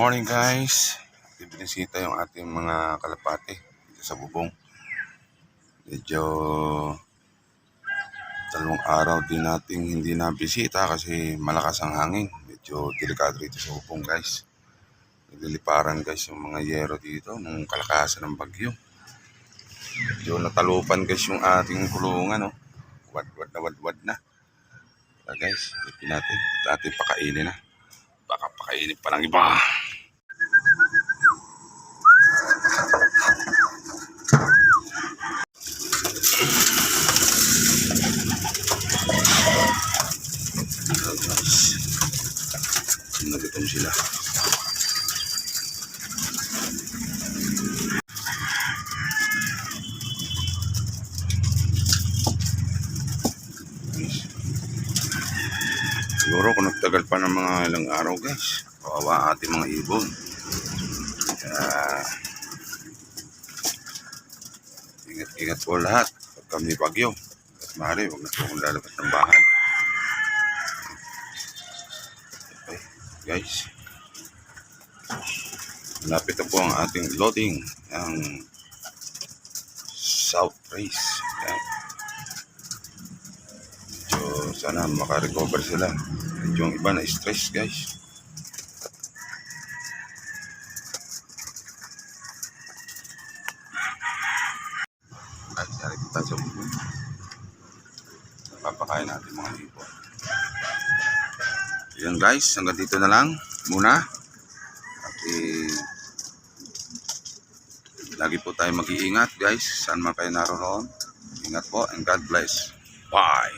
Morning guys. Binisita yung ating mga kalapate dito sa bubong. Medyo dalawang araw din nating hindi na bisita kasi malakas ang hangin. Medyo delikado rito sa bubong guys. Nagliliparan guys yung mga yero dito nung kalakasan ng bagyo. Medyo natalupan guys yung ating kulungan. No? Wad-wad na wad-wad na. Kaya guys, ipin natin at ating pakainin na. Baka pakainin pa ng iba. Nagutom sila. Guys. Siguro kung nagtagal pa ng mga ilang araw guys, kawawa ating mga ibon. Kaya, ingat-ingat po lahat pag kami bagyo. At maaari, huwag na po akong lalabas ng bahay. Guys. Malapit na po ang ating loading ng South Race. Yan. So, sana makarecover sila. Yung iba na stress, guys. Ay, sari kita sa buko. Papakain natin mga ibon. Yan guys, hanggang dito na lang muna. At eh, lagi po tayo mag-iingat guys. Saan man kayo naroon. Ingat po and God bless. Bye.